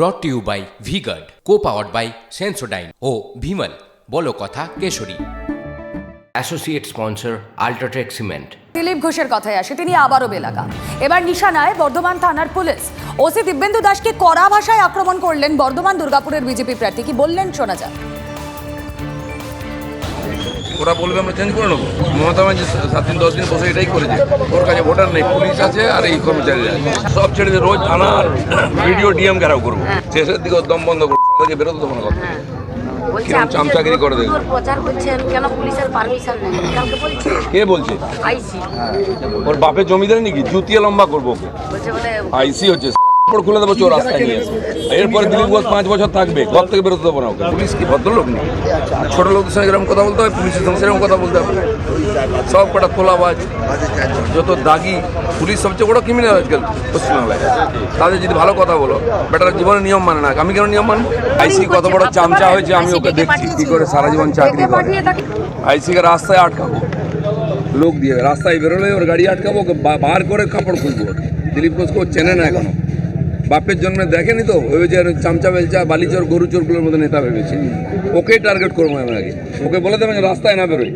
Brought to you by V-Guard co powered by Sensodyne ও ভিমল বলো কথা Keshari. Associate sponsor UltraTech cement Dilip ঘোষের কথায় আসে তিনি আবারও বেলাগা এবার নিশানায় বর্ধমান থানার পুলিশ। ওসি দিব্যেন্দু দাসকে কড়া ভাষায় আক্রমণ করলেন বর্ধমান দুর্গাপুরের বিজেপি প্রার্থী। কি বললেন শোনা যাক। ওরা বলবে আমরা চেঞ্জ করে নেব। মমতা ব্যানার্জি সাত দিন দশ দিন বসে এটাই করেছে। ওর কাছে ভোটার নেই পুলিশ আছে আর এই কর্মচারী আছে। সব ছেড়ে দিয়ে রোজ থানা আর ভিডিও ডিএম ঘেরাও করব। শেষের দিকে দম বন্ধ করব। বেরোতে দেবো না কথা কিরম চামচাগিরি করে বলছে। কে বলছে? ওর বাপের জমিদার নাকি? জুতিয়ে লম্বা করব ওকে। আইসি হচ্ছে। কাপড় খুলে দেবো চোর রাস্তায় নিয়ে। এরপরে দিলীপ ঘোষ পাঁচ বছর থাকবে ঘর থেকে বেরোতে দেবো না ওকে। পুলিশ কি ভদ্রলোক না ছোট লোকদের সঙ্গে এরকম কথা বলতে হবে পুলিশের সঙ্গে সেরকম কথা বলতে হবে। সব কটা তোলাবাজ যত দাগি পুলিশ সবচেয়ে বড় ক্রিমিনাল আজকাল পশ্চিমবাংলায়। তাদের যদি ভালো কথা বলো বেটার জীবনে নিয়ম মানে না। আমি কেন নিয়ম মানবো আইসি কত বড় চামচা হয়েছে আমি ওকে দেখছি কি করে সারা জীবন চাকরি করে। আইসিকে রাস্তায় আটকাবো। লোক দিয়ে রাস্তায় বেরোলে ওর গাড়ি আটকাবো ওকে বার করে কাপড় খুলবো। দিলীপ ঘোষকে ও চেনে না এখনও। বাপের জন্মে দেখেনি তো? ওই যে চামচা বেলচা, বালিচোর গরু চোরগুলোর মধ্যে নেতা ভেবেছি। ওকেই টার্গেট করব আমি আগে। ওকে বলে দেবেন রাস্তায় না বেরোই।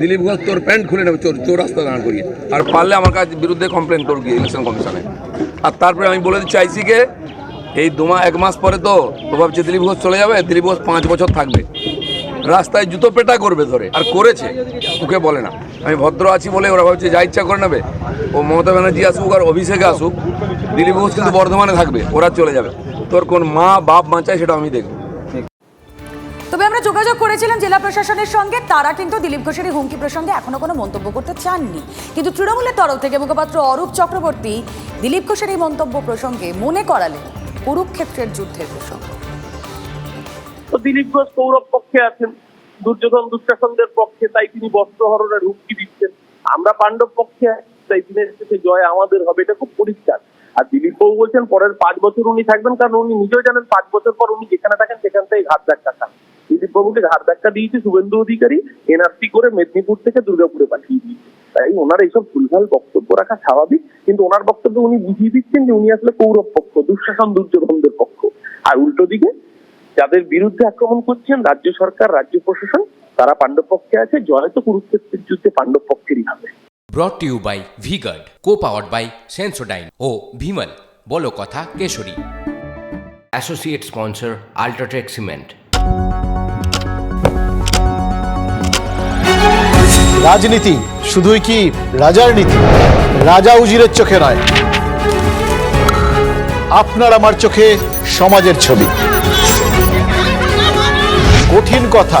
দিলীপ ঘোষ, তোর প্যান্ট খুলে নেবে, চোর চোর রাস্তা দাঁড় করিয়ে। আর পারলে আমার কাছে বিরুদ্ধে কমপ্লেন করবি ইলেকশন কমিশনে আর তারপরে আমি বলে দিচ্ছি আইসিকে এই দু এক মাস পরে তো ও ভাবছে দিলীপ ঘোষ চলে যাবে, দিলীপ ঘোষ পাঁচ বছর থাকবে। রাস্তায় জুতো পেটা করবে ধরে, আর করেছে, ওকে বলে না। আমি ভদ্র আছি বলে ওরা ভাবছে, যা ইচ্ছা করে নেবে ও মমতা ব্যানার্জি আসুক আর অভিষেকে আসুক দিলীপ ঘোষ কিন্তু বর্ধমানে থাকবে ওরা চলে যাবে। তোর কোন মা বাপ বাঁচায় সেটা আমি দেখব। তবে আমরা যোগাযোগ করেছিলাম জেলা প্রশাসনের সঙ্গে তারা কিন্তু দিলীপ ঘোষের এই হুমকি প্রসঙ্গে এখনও কোনো মন্তব্য করতে চাননি। কিন্তু তৃণমূলের তরফ থেকে মুখপাত্র অরূপ চক্রবর্তী দিলীপ ঘোষের এই মন্তব্য প্রসঙ্গে মনে করালেন কুরুক্ষেত্রের যুদ্ধের প্রসঙ্গ। তো দিলীপ ঘোষ কৌরব পক্ষে আছেন দুর্যোধন দুঃশাসনদের পক্ষে তাই তিনি বস্ত্রহরণের হুমকি দিচ্ছেন। আমরা পাণ্ডব পক্ষে তাই দিনের শেষে জয় আমাদের হবে, এটা খুব পরিষ্কার। আর দিলীপ বাবু বলছেন, পরের পাঁচ বছর উনি থাকবেন, কারণ উনি নিজেও জানেন পাঁচ বছর পর উনি যেখানে থাকেন, সেখান থেকে ঘাট ধাক্কা খান দিলীপ বাবুকে ঘাট ধাক্কা দিয়েছে শুভেন্দু অধিকারী, এনআরসি করে মেদিনীপুর থেকে দুর্গাপুরে পাঠিয়ে দিয়েছে। তাই ওনার এইসব ভুলভাল বক্তব্য রাখা স্বাভাবিক, কিন্তু ওনার বক্তব্য উনি বুঝিয়ে দিচ্ছেন যে উনি আসলে কৌরব পক্ষ, দুঃশাসন দুর্যোধনদের পক্ষ। আর উল্টো দিকে, যাদের বিরুদ্ধে আক্রমণ করছেন, রাজ্য সরকার, রাজ্য প্রশাসন তারা পাণ্ডব পক্ষে আছে জয় তো কুরুক্ষেত্রের যুদ্ধে পাণ্ডব পক্ষেরই হবে। Brought to you by V-Guard co powered by Sensodyne ও ভিমল বলো কথা Kesari. Associate sponsor UltraTech cement রাজনীতি শুধুই কি রাজার নীতি? রাজা উজিরের চোখে নয়। আপনার আমার চোখে সমাজের ছবি। কঠিন কথা।